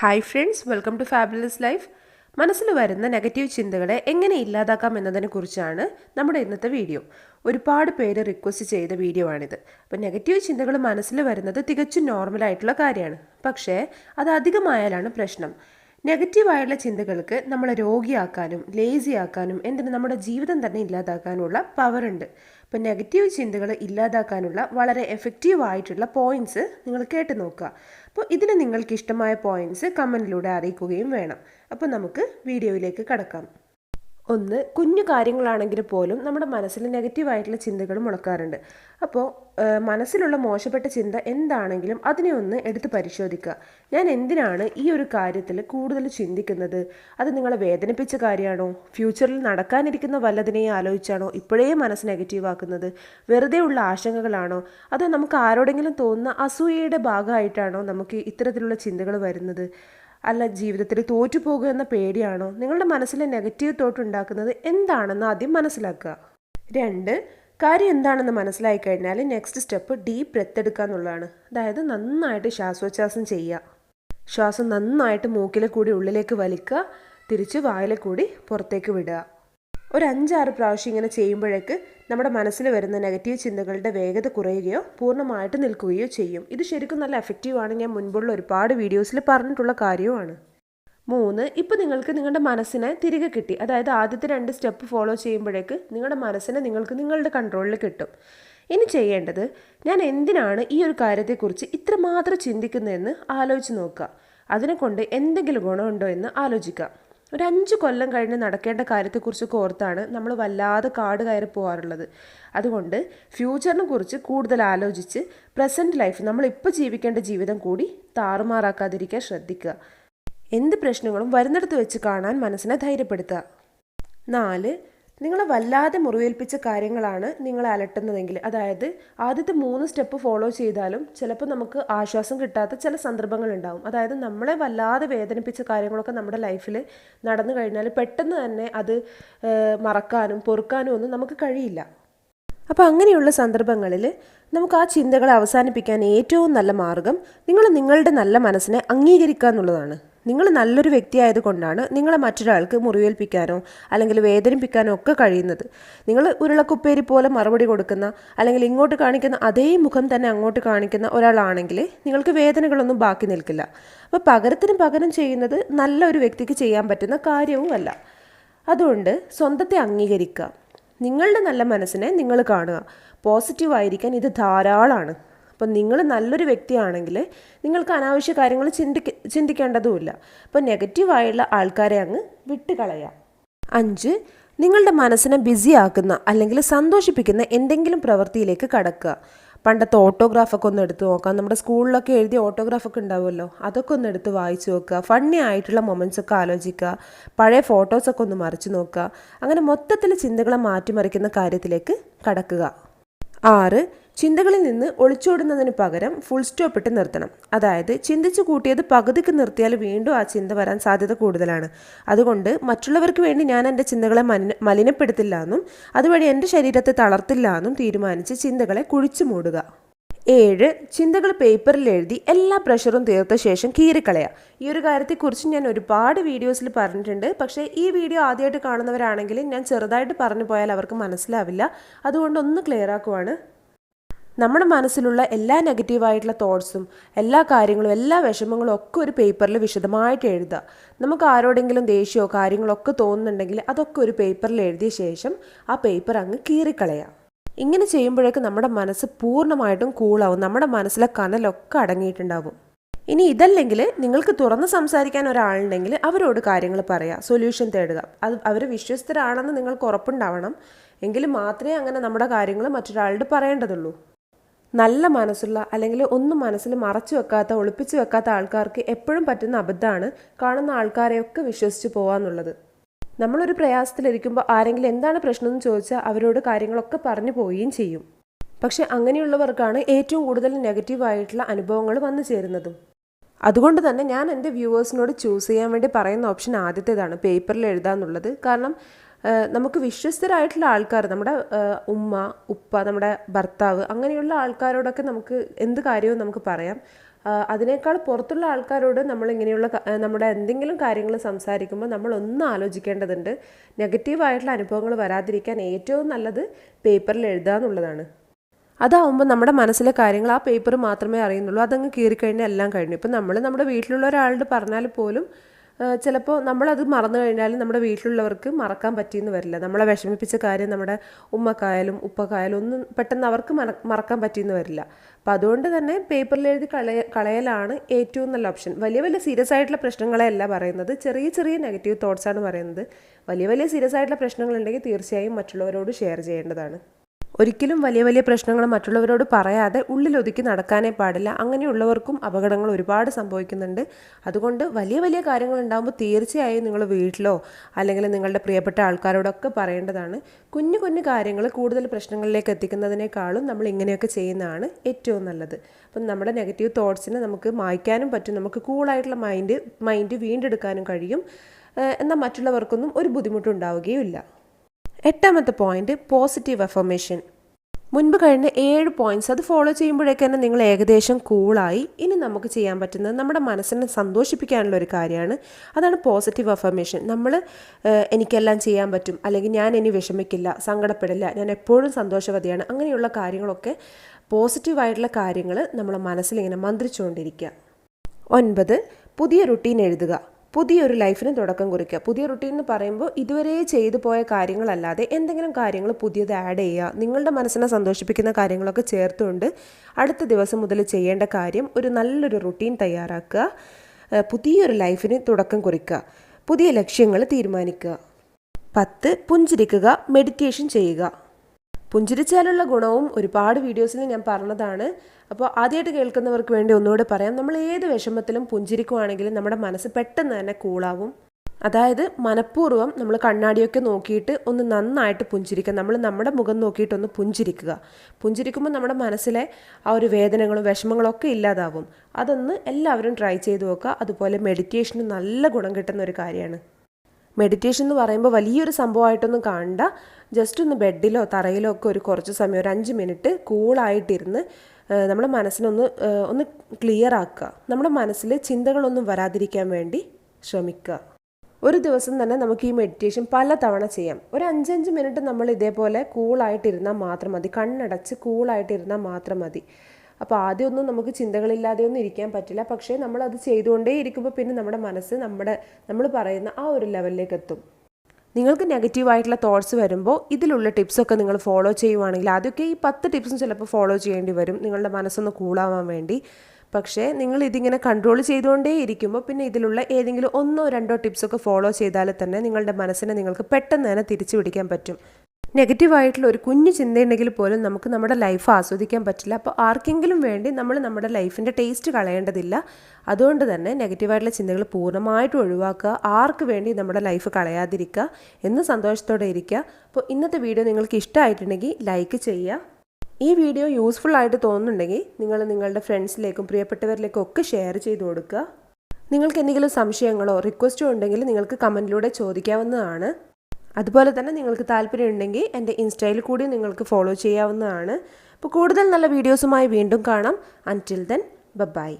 Hi friends welcome to fabulous life മനസ്സിൽ വരുന്ന negative ചിന്തകളെ എങ്ങനെ ഇല്ലാതാക്കാം എന്നതിനെ കുറിച്ചാണ് നമ്മുടെ ഇന്നത്തെ വീഡിയോ ഒരുപാട് പേര് റിക്വസ്റ്റ് ചെയ്ത വീഡിയോ ആണിത്. അപ്പോൾ നെഗറ്റീവ് ചിന്തകൾ മനസ്സിൽ വരുന്നത് തികച്ചും നോർമലായിട്ടുള്ള കാര്യമാണ്. പക്ഷേ അത് അധികമായാലാണ് പ്രശ്നം. നെഗറ്റീവായുള്ള ചിന്തകൾക്ക് നമ്മളെ രോഗിയാക്കാനും ലേസിയാക്കാനും എന്തിന് നമ്മുടെ ജീവിതം തന്നെ ഇല്ലാതാക്കാനുള്ള പവറുണ്ട് അപ്പോൾ നെഗറ്റീവ് ചിന്തകൾ ഇല്ലാതാക്കാനുള്ള വളരെ എഫക്റ്റീവ് ആയിട്ടുള്ള പോയിന്റ്സ് നിങ്ങൾ കേട്ട് നോക്കുക. അപ്പോൾ ഇതിന് നിങ്ങൾക്ക് ഇഷ്ടമായ പോയിന്റ്സ് കമന്റിലൂടെ അറിയിക്കുകയും വേണം. അപ്പോൾ നമുക്ക് വീഡിയോയിലേക്ക് കടക്കാം. ഒന്ന് കുഞ്ഞു കാര്യങ്ങളാണെങ്കിൽ പോലും നമ്മുടെ മനസ്സിൽ നെഗറ്റീവായിട്ടുള്ള ചിന്തകൾ മുളക്കാറുണ്ട്. അപ്പോൾ മനസ്സിലുള്ള മോശപ്പെട്ട ചിന്ത എന്താണെങ്കിലും അതിനെ ഒന്ന് എടുത്ത് പരിശോധിക്കുക. ഞാൻ എന്തിനാണ് ഈ ഒരു കാര്യത്തിൽ കൂടുതൽ ചിന്തിക്കുന്നത്? അത് നിങ്ങളെ വേദനിപ്പിച്ച കാര്യമാണോ? ഫ്യൂച്ചറിൽ നടക്കാനിരിക്കുന്ന വല്ലതിനെയും ആലോചിച്ചാണോ ഇപ്പോഴേ മനസ്സ് നെഗറ്റീവ് ആക്കുന്നത്? വെറുതെ ഉള്ള ആശങ്കകളാണോ? അതോ നമുക്ക് ആരോടെങ്കിലും തോന്നുന്ന അസൂയയുടെ ഭാഗമായിട്ടാണോ നമുക്ക് ഇത്തരത്തിലുള്ള ചിന്തകൾ വരുന്നത്? അല്ല ജീവിതത്തിൽ തോറ്റുപോകുക എന്ന പേടിയാണോ? നിങ്ങളുടെ മനസ്സിലെ നെഗറ്റീവ് തോട്ട് ഉണ്ടാക്കുന്നത് എന്താണെന്ന് ആദ്യം മനസ്സിലാക്കുക. രണ്ട് കാര്യം എന്താണെന്ന് മനസ്സിലായി കഴിഞ്ഞാൽ നെക്സ്റ്റ് സ്റ്റെപ്പ് ഡീപ്പ് ബ്രെത്ത് എടുക്കുക എന്നുള്ളതാണ്. അതായത് നന്നായിട്ട് ശ്വാസോച്ഛാസം ചെയ്യുക. ശ്വാസം നന്നായിട്ട് മൂക്കിലെ കൂടി ഉള്ളിലേക്ക് വലിക്കുക. തിരിച്ച് വായിലെ കൂടി പുറത്തേക്ക് വിടുക. ഒരു അഞ്ചാറ് പ്രാവശ്യം ഇങ്ങനെ ചെയ്യുമ്പോഴേക്ക് നമ്മുടെ മനസ്സിൽ വരുന്ന നെഗറ്റീവ് ചിന്തകളുടെ വേഗത കുറയുകയോ പൂർണമായിട്ട് നിൽക്കുകയോ ചെയ്യും. ഇത് ശരിക്കും നല്ല എഫക്റ്റീവാണ് ഞാൻ മുൻപുള്ള ഒരുപാട് വീഡിയോസിൽ പറഞ്ഞിട്ടുള്ള കാര്യവുമാണ്. മൂന്ന് ഇപ്പോൾ നിങ്ങൾക്ക് നിങ്ങളുടെ മനസ്സിനെ തിരികെ കിട്ടി. അതായത് ആദ്യത്തെ രണ്ട് സ്റ്റെപ്പ് ഫോളോ ചെയ്യുമ്പോഴേക്ക് നിങ്ങളുടെ മനസ്സിനെ നിങ്ങൾക്ക് നിങ്ങളുടെ കൺട്രോളിൽ കിട്ടും. ഇനി ചെയ്യേണ്ടത് ഞാൻ എന്തിനാണ് ഈ ഒരു കാര്യത്തെക്കുറിച്ച് ഇത്രമാത്രം ചിന്തിക്കുന്നതെന്ന് ആലോചിച്ച് നോക്കുക. അതിനെക്കൊണ്ട് എന്തെങ്കിലും ഗുണമുണ്ടോ എന്ന് ആലോചിക്കുക. ഒരു അഞ്ച് കൊല്ലം കഴിഞ്ഞ് നടക്കേണ്ട കാര്യത്തെക്കുറിച്ച് ഓർത്താണ് നമ്മൾ വല്ലാതെ കാട് കയറി പോകാറുള്ളത് അതുകൊണ്ട് ഫ്യൂച്ചറിനെ കുറിച്ച് കൂടുതൽ ആലോചിച്ച് പ്രസന്റ് ലൈഫ് നമ്മൾ ഇപ്പോൾ ജീവിക്കേണ്ട ജീവിതം കൂടി താറുമാറാക്കാതിരിക്കാൻ ശ്രദ്ധിക്കുക. എന്ത് പ്രശ്നങ്ങളും വരുന്നിടത്ത് വെച്ച് കാണാൻ മനസ്സിനെ ധൈര്യപ്പെടുത്തുക. നാല് നിങ്ങളെ വല്ലാതെ മുറിവേൽപ്പിച്ച കാര്യങ്ങളാണ് നിങ്ങളെ അലട്ടുന്നതെങ്കിൽ. അതായത് ആദ്യത്തെ മൂന്ന് സ്റ്റെപ്പ് ഫോളോ ചെയ്താലും ചിലപ്പോൾ നമുക്ക് ആശ്വാസം കിട്ടാത്ത ചില സന്ദർഭങ്ങൾ ഉണ്ടാവും. അതായത് നമ്മളെ വല്ലാതെ വേദനിപ്പിച്ച കാര്യങ്ങളൊക്കെ നമ്മുടെ ലൈഫിൽ നടന്നു കഴിഞ്ഞാൽ പെട്ടെന്ന് തന്നെ അത് മറക്കാനും പൊറുക്കാനും ഒന്നും നമുക്ക് കഴിയില്ല. അപ്പോൾ അങ്ങനെയുള്ള സന്ദർഭങ്ങളിൽ നമുക്ക് ആ ചിന്തകളെ അവസാനിപ്പിക്കാൻ ഏറ്റവും നല്ല മാർഗം നിങ്ങൾ നിങ്ങളുടെ നല്ല മനസ്സിനെ അംഗീകരിക്കുക എന്നുള്ളതാണ്. നിങ്ങൾ നല്ലൊരു വ്യക്തിയായതുകൊണ്ടാണ് നിങ്ങളെ മറ്റൊരാൾക്ക് മുറിവേൽപ്പിക്കാനോ അല്ലെങ്കിൽ വേദനിപ്പിക്കാനോ ഒക്കെ കഴിയുന്നത്. നിങ്ങൾ ഉരുളക്കുപ്പേരി പോലെ മറുപടി കൊടുക്കുന്ന അല്ലെങ്കിൽ ഇങ്ങോട്ട് കാണിക്കുന്ന അതേ മുഖം തന്നെ അങ്ങോട്ട് കാണിക്കുന്ന ഒരാളാണെങ്കിൽ നിങ്ങൾക്ക് വേദനകളൊന്നും ബാക്കി നിൽക്കില്ല. അപ്പോൾ പകരത്തിന് പകരം ചെയ്യുന്നത് നല്ല ഒരു വ്യക്തിക്ക് ചെയ്യാൻ പറ്റുന്ന കാര്യവുമല്ല. അതുകൊണ്ട് സ്വന്തത്തെ അംഗീകരിക്കുക. നിങ്ങളുടെ നല്ല മനസ്സിനെ നിങ്ങൾ കാണുക. പോസിറ്റീവ് ആയിരിക്കാൻ ഇത് ധാരാളമാണ്. അപ്പം നിങ്ങൾ നല്ലൊരു വ്യക്തിയാണെങ്കിൽ നിങ്ങൾക്ക് അനാവശ്യ കാര്യങ്ങൾ ചിന്തിക്ക ചിന്തിക്കേണ്ടതുമില്ല. അപ്പം നെഗറ്റീവായുള്ള ആൾക്കാരെ അങ്ങ് വിട്ടുകളയാം. അഞ്ച് നിങ്ങളുടെ മനസ്സിനെ ബിസി ആക്കുന്ന അല്ലെങ്കിൽ സന്തോഷിപ്പിക്കുന്ന എന്തെങ്കിലും പ്രവൃത്തിയിലേക്ക് കടക്കുക. പണ്ടത്തെ ഓട്ടോഗ്രാഫൊക്കെ ഒന്ന് എടുത്ത് നോക്കാം. നമ്മുടെ സ്കൂളിലൊക്കെ എഴുതിയ ഓട്ടോഗ്രാഫൊക്കെ ഉണ്ടാവുമല്ലോ. അതൊക്കെ ഒന്ന് എടുത്ത് വായിച്ചു നോക്കുക. ഫണ്ണി ആയിട്ടുള്ള മൊമെന്റ്സ് ഒക്കെ ആലോചിക്കുക. പഴയ ഫോട്ടോസൊക്കെ ഒന്ന് മറിച്ചു നോക്കുക. അങ്ങനെ മൊത്തത്തിൽ ചിന്തകളെ മാറ്റിമറിക്കുന്ന കാര്യത്തിലേക്ക് കടക്കുക. ആറ് ചിന്തകളിൽ നിന്ന് ഒളിച്ചോടുന്നതിന് പകരം ഫുൾ സ്റ്റോപ്പ് ഇട്ട് നിർത്തണം. അതായത് ചിന്തിച്ചു കൂട്ടിയത് പകുതിക്ക് നിർത്തിയാൽ വീണ്ടും ആ ചിന്ത വരാൻ സാധ്യത കൂടുതലാണ്. അതുകൊണ്ട് മറ്റുള്ളവർക്ക് വേണ്ടി ഞാൻ എന്റെ ചിന്തകളെ മലിന മലിനപ്പെടുത്തില്ല എന്നും അതുവഴി എന്റെ ശരീരത്തെ തളർത്തില്ല എന്നും തീരുമാനിച്ച് ചിന്തകളെ കുഴിച്ചു മൂടുക. ഏഴ് ചിന്തകൾ പേപ്പറിൽ എഴുതി എല്ലാ പ്രഷറും തീർത്ത ശേഷം കീറിക്കളയുക. ഈ ഒരു കാര്യത്തെക്കുറിച്ച് ഞാൻ ഒരുപാട് വീഡിയോസിൽ പറഞ്ഞിട്ടുണ്ട്. പക്ഷേ ഈ വീഡിയോ ആദ്യമായിട്ട് കാണുന്നവരാണെങ്കിൽ ഞാൻ ചെറുതായിട്ട് പറഞ്ഞു പോയാൽ അവർക്ക് മനസ്സിലാവില്ല. അതുകൊണ്ട് ഒന്ന് ക്ലിയർ ആക്കുവാണ്. നമ്മുടെ മനസ്സിലുള്ള എല്ലാ നെഗറ്റീവായിട്ടുള്ള തോട്ട്സും എല്ലാ കാര്യങ്ങളും എല്ലാ വിഷമങ്ങളും ഒക്കെ ഒരു പേപ്പറിൽ വിശദമായിട്ട് എഴുതുക. നമുക്ക് ആരോടെങ്കിലും ദേഷ്യമോ കാര്യങ്ങളൊക്കെ തോന്നുന്നുണ്ടെങ്കിൽ അതൊക്കെ ഒരു പേപ്പറിൽ എഴുതിയ ശേഷം ആ പേപ്പർ അങ്ങ് കീറിക്കളയാം ഇങ്ങനെ ചെയ്യുമ്പോഴേക്കും നമ്മുടെ മനസ്സ് പൂർണമായിട്ടും കൂളാവും നമ്മുടെ മനസ്സിലെ കനലൊക്കെ അടങ്ങിയിട്ടുണ്ടാവും. ഇനി ഇതല്ലെങ്കിൽ നിങ്ങൾക്ക് തുറന്ന് സംസാരിക്കാൻ ഒരാളുണ്ടെങ്കിൽ അവരോട് കാര്യങ്ങൾ പറയുക സൊല്യൂഷൻ തേടുക. അത് അവർ വിശ്വസ്തരാണെന്ന് നിങ്ങൾക്ക് ഉറപ്പുണ്ടാവണം. എങ്കിൽ മാത്രമേ അങ്ങനെ നമ്മുടെ കാര്യങ്ങൾ മറ്റൊരാളോട് പറയേണ്ടതുള്ളൂ. നല്ല മനസ്സുള്ള അല്ലെങ്കിൽ ഒന്നും മനസ്സിൽ മറച്ചു വെക്കാത്ത ഒളിപ്പിച്ചു വെക്കാത്ത ആൾക്കാർക്ക് എപ്പോഴും പറ്റുന്ന അബദ്ധമാണ് കാണുന്ന ആൾക്കാരെയൊക്കെ വിശ്വസിച്ച് പോകാന്നുള്ളത് നമ്മളൊരു പ്രയാസത്തിലിരിക്കുമ്പോൾ ആരെങ്കിലും എന്താണ് പ്രശ്നം എന്ന് ചോദിച്ചാൽ അവരോട് കാര്യങ്ങളൊക്കെ പറഞ്ഞു പോവുകയും ചെയ്യും. പക്ഷെ അങ്ങനെയുള്ളവർക്കാണ് ഏറ്റവും കൂടുതൽ നെഗറ്റീവായിട്ടുള്ള അനുഭവങ്ങൾ വന്നു ചേരുന്നതും. അതുകൊണ്ട് തന്നെ ഞാൻ എന്റെ വ്യൂവേഴ്സിനോട് ചൂസ് ചെയ്യാൻ വേണ്ടി പറയുന്ന ഓപ്ഷൻ ആദ്യത്തേതാണ് പേപ്പറിൽ എഴുതാന്നുള്ളത്. കാരണം നമുക്ക് വിശ്വസ്തരായിട്ടുള്ള ആൾക്കാർ നമ്മുടെ ഉമ്മ ഉപ്പ നമ്മുടെ ഭർത്താവ് അങ്ങനെയുള്ള ആൾക്കാരോടൊക്കെ നമുക്ക് എന്ത് കാര്യവും നമുക്ക് പറയാം. അതിനേക്കാൾ പുറത്തുള്ള ആൾക്കാരോട് നമ്മൾ ഇങ്ങനെയുള്ള നമ്മുടെ എന്തെങ്കിലും കാര്യങ്ങൾ സംസാരിക്കുമ്പോൾ നമ്മൾ ഒന്ന് ആലോചിക്കേണ്ടതുണ്ട്. നെഗറ്റീവായിട്ടുള്ള അനുഭവങ്ങൾ വരാതിരിക്കാൻ ഏറ്റവും നല്ലത് പേപ്പറിൽ എഴുതുക എന്നുള്ളതാണ്. അതാവുമ്പോൾ നമ്മുടെ മനസ്സിലെ കാര്യങ്ങൾ ആ പേപ്പർ മാത്രമേ അറിയുന്നുള്ളൂ. അതങ്ങ് കീറിക്കഴിഞ്ഞാൽ എല്ലാം കഴിഞ്ഞു. ഇപ്പം നമ്മൾ നമ്മുടെ വീട്ടിലുള്ള ഒരാളോട് പറഞ്ഞാൽ പോലും ചിലപ്പോൾ നമ്മളത് മറന്നു കഴിഞ്ഞാൽ നമ്മുടെ വീട്ടിലുള്ളവർക്ക് മറക്കാൻ പറ്റിയെന്ന് വരില്ല. നമ്മളെ വിഷമിപ്പിച്ച കാര്യം നമ്മുടെ ഉമ്മക്കായാലും ഉപ്പക്കായാലും ഒന്നും പെട്ടെന്ന് അവർക്ക് മറ മറക്കാൻ പറ്റിയെന്ന് വരില്ല. അപ്പോൾ അതുകൊണ്ട് തന്നെ പേപ്പറിൽ എഴുതി കളയ കളയലാണ് ഏറ്റവും നല്ല ഓപ്ഷൻ വലിയ വലിയ സീരിയസ് ആയിട്ടുള്ള പ്രശ്നങ്ങളെയല്ല പറയുന്നത്. ചെറിയ ചെറിയ നെഗറ്റീവ് തോട്ട്സാണ് പറയുന്നത്. വലിയ വലിയ സീരിയസ് ആയിട്ടുള്ള പ്രശ്നങ്ങളുണ്ടെങ്കിൽ തീർച്ചയായും മറ്റുള്ളവരോട് ഷെയർ ചെയ്യേണ്ടതാണ്. ഒരിക്കലും വലിയ വലിയ പ്രശ്നങ്ങൾ മറ്റുള്ളവരോട് പറയാതെ ഉള്ളിലൊതുക്കി നടക്കാനേ പാടില്ല. അങ്ങനെയുള്ളവർക്കും അപകടങ്ങൾ ഒരുപാട് സംഭവിക്കുന്നുണ്ട്. അതുകൊണ്ട് വലിയ വലിയ കാര്യങ്ങൾ ഉണ്ടാകുമ്പോൾ തീർച്ചയായും നിങ്ങൾ വീട്ടിലോ അല്ലെങ്കിൽ നിങ്ങളുടെ പ്രിയപ്പെട്ട ആൾക്കാരോടൊക്കെ പറയേണ്ടതാണ്. കുഞ്ഞു കുഞ്ഞു കാര്യങ്ങൾ കൂടുതൽ പ്രശ്നങ്ങളിലേക്ക് എത്തിക്കുന്നതിനേക്കാളും നമ്മൾ ഇങ്ങനെയൊക്കെ ചെയ്യുന്നതാണ് ഏറ്റവും നല്ലത്. അപ്പം നമ്മുടെ നെഗറ്റീവ് തോട്ട്സിനെ നമുക്ക് മായ്ക്കാനും പറ്റും. നമുക്ക് കൂളായിട്ടുള്ള മൈൻഡ് മൈൻഡ് വീണ്ടെടുക്കാനും കഴിയും. എന്നാൽ മറ്റുള്ളവർക്കൊന്നും ഒരു ബുദ്ധിമുട്ടുണ്ടാവുകയും ഇല്ല. എട്ടാമത്തെ പോയിന്റ് പോസിറ്റീവ് അഫർമേഷൻ മുൻപ് കഴിഞ്ഞ ഏഴ് പോയിന്റ്സ് അത് ഫോളോ ചെയ്യുമ്പോഴേക്ക് തന്നെ നിങ്ങൾ ഏകദേശം കൂളായി ഇനി നമുക്ക് ചെയ്യാൻ പറ്റുന്നത് നമ്മുടെ മനസ്സിനെ സന്തോഷിപ്പിക്കാനുള്ള ഒരു കാര്യമാണ്. അതാണ് പോസിറ്റീവ് അഫർമേഷൻ നമ്മൾ എനിക്കെല്ലാം ചെയ്യാൻ പറ്റും. അല്ലെങ്കിൽ ഞാൻ ഇനി വിഷമിക്കില്ല സങ്കടപ്പെടില്ല ഞാൻ എപ്പോഴും സന്തോഷവതിയാണ്. അങ്ങനെയുള്ള കാര്യങ്ങളൊക്കെ പോസിറ്റീവായിട്ടുള്ള കാര്യങ്ങൾ നമ്മളെ മനസ്സിലിങ്ങനെ മന്ത്രിച്ചുകൊണ്ടിരിക്കുക. ഒൻപത് പുതിയ റുട്ടീൻ എഴുതുക. പുതിയൊരു ലൈഫിന് തുടക്കം കുറിക്കുക. പുതിയ റുട്ടീൻ എന്ന് പറയുമ്പോൾ ഇതുവരെ ചെയ്തു പോയ കാര്യങ്ങളല്ലാതെ എന്തെങ്കിലും കാര്യങ്ങൾ പുതിയത് ആഡ് ചെയ്യുക. നിങ്ങളുടെ മനസ്സിനെ സന്തോഷിപ്പിക്കുന്ന കാര്യങ്ങളൊക്കെ ചേർത്തുകൊണ്ട് അടുത്ത ദിവസം മുതൽ ചെയ്യേണ്ട കാര്യം ഒരു നല്ലൊരു റുട്ടീൻ തയ്യാറാക്കുക. പുതിയൊരു ലൈഫിന് തുടക്കം കുറിക്കുക. പുതിയ ലക്ഷ്യങ്ങൾ തീരുമാനിക്കുക. പത്ത് പുഞ്ചിരിക്കുക മെഡിറ്റേഷൻ ചെയ്യുക. പുഞ്ചിരിച്ചാലുള്ള ഗുണവും ഒരുപാട് വീഡിയോസിൽ ഞാൻ പറഞ്ഞതാണ്. അപ്പോൾ ആദ്യമായിട്ട് കേൾക്കുന്നവർക്ക് വേണ്ടി ഒന്നുകൂടെ പറയാം. നമ്മൾ ഏത് വിഷമത്തിലും പുഞ്ചിരിക്കുവാണെങ്കിലും നമ്മുടെ മനസ്സ് പെട്ടെന്ന് തന്നെ കൂളാവും. അതായത് മനഃപൂർവം നമ്മൾ കണ്ണാടിയൊക്കെ നോക്കിയിട്ട് ഒന്ന് നന്നായിട്ട് പുഞ്ചിരിക്കുക. നമ്മൾ നമ്മുടെ മുഖം നോക്കിയിട്ടൊന്ന് പുഞ്ചിരിക്കുക. പുഞ്ചിരിക്കുമ്പോൾ നമ്മുടെ മനസ്സിലെ ആ ഒരു വേദനകളും വിഷമങ്ങളും ഒക്കെ ഇല്ലാതാവും. അതൊന്ന് എല്ലാവരും ട്രൈ ചെയ്ത് നോക്കുക. അതുപോലെ മെഡിറ്റേഷന് നല്ല ഗുണം കിട്ടുന്ന ഒരു കാര്യമാണ്. മെഡിറ്റേഷൻ എന്ന് പറയുമ്പോൾ വലിയൊരു സംഭവമായിട്ടൊന്നും കാണണ്ട. ജസ്റ്റ് ഒന്ന് ബെഡിലോ തറയിലോ ഒക്കെ ഒരു കുറച്ച് സമയം ഒരു അഞ്ച് മിനിറ്റ് കൂളായിട്ടിരുന്ന് നമ്മുടെ മനസ്സിനൊന്ന് ഒന്ന് ക്ലിയർ ആക്കുക. നമ്മുടെ മനസ്സിൽ ചിന്തകളൊന്നും വരാതിരിക്കാൻ വേണ്ടി ശ്രമിക്കുക. ഒരു ദിവസം തന്നെ നമുക്ക് ഈ മെഡിറ്റേഷൻ പല തവണ ചെയ്യാം. ഒരു അഞ്ചഞ്ച് മിനിറ്റ് നമ്മൾ ഇതേപോലെ കൂളായിട്ടിരുന്നാൽ മാത്രം മതി. കണ്ണടച്ച് കൂളായിട്ടിരുന്നാൽ മാത്രം മതി. അപ്പോൾ ആദ്യമൊന്നും നമുക്ക് ചിന്തകളില്ലാതെ ഒന്നും ഇരിക്കാൻ പറ്റില്ല. പക്ഷേ നമ്മൾ അത് ചെയ്തുകൊണ്ടേ ഇരിക്കുമ്പോൾ പിന്നെ നമ്മുടെ മനസ്സ് നമ്മുടെ നമ്മൾ പറയുന്ന ആ ഒരു ലെവലിലേക്ക് എത്തും. നിങ്ങൾക്ക് നെഗറ്റീവായിട്ടുള്ള തോട്ട്സ് വരുമ്പോൾ ഇതിലുള്ള ടിപ്സൊക്കെ നിങ്ങൾ ഫോളോ ചെയ്യുവാണെങ്കിൽ ആദ്യമൊക്കെ ഈ പത്ത് ടിപ്സും ചിലപ്പോൾ ഫോളോ ചെയ്യേണ്ടി വരും. നിങ്ങളുടെ മനസ്സൊന്ന് കൂളാവാൻ വേണ്ടി. പക്ഷേ നിങ്ങൾ ഇതിങ്ങനെ കൺട്രോൾ ചെയ്തുകൊണ്ടേ ഇരിക്കുമ്പോൾ പിന്നെ ഇതിലുള്ള ഏതെങ്കിലും ഒന്നോ രണ്ടോ ടിപ്സൊക്കെ ഫോളോ ചെയ്താൽ തന്നെ നിങ്ങളുടെ മനസ്സിനെ നിങ്ങൾക്ക് പെട്ടെന്ന് തന്നെ തിരിച്ചു പിടിക്കാൻ പറ്റും. നെഗറ്റീവായിട്ടുള്ള ഒരു കുഞ്ഞു ചിന്തയുണ്ടെങ്കിൽ പോലും നമുക്ക് നമ്മുടെ ലൈഫ് ആസ്വദിക്കാൻ പറ്റില്ല. അപ്പോൾ ആർക്കെങ്കിലും വേണ്ടി നമ്മൾ നമ്മുടെ ലൈഫിന്റെ ടേസ്റ്റ് കളയേണ്ടതില്ല. അതുകൊണ്ട് തന്നെ നെഗറ്റീവായിട്ടുള്ള ചിന്തകൾ പൂർണമായിട്ടും ഒഴിവാക്കുക. ആർക്ക് വേണ്ടി നമ്മുടെ ലൈഫ് കളയാതിരിക്കുക. എന്ന് സന്തോഷത്തോടെ ഇരിക്കുക. അപ്പോൾ ഇന്നത്തെ വീഡിയോ നിങ്ങൾക്ക് ഇഷ്ടമായിട്ടുണ്ടെങ്കിൽ ലൈക്ക് ചെയ്യുക. ഈ വീഡിയോ യൂസ്ഫുൾ ആയിട്ട് തോന്നുന്നുണ്ടെങ്കിൽ നിങ്ങൾ നിങ്ങളുടെ ഫ്രണ്ട്സിലേക്കും പ്രിയപ്പെട്ടവരിലേക്കും ഒക്കെ ഷെയർ ചെയ്ത് കൊടുക്കുക. നിങ്ങൾക്ക് എന്തെങ്കിലും സംശയങ്ങളോ റിക്വസ്റ്റോ ഉണ്ടെങ്കിൽ നിങ്ങൾക്ക് കമന്റിലൂടെ ചോദിക്കാവുന്നതാണ്. അതുപോലെ തന്നെ നിങ്ങൾക്ക് താല്പര്യമുണ്ടെങ്കിൽ എന്റെ ഇൻസ്റ്റയിൽ കൂടി നിങ്ങൾക്ക് ഫോളോ ചെയ്യാവുന്നതാണ്. അപ്പോൾ കൂടുതൽ നല്ല വീഡിയോസുമായി വീണ്ടും കാണാം. അന്റിൽ ദെൻ ബൈ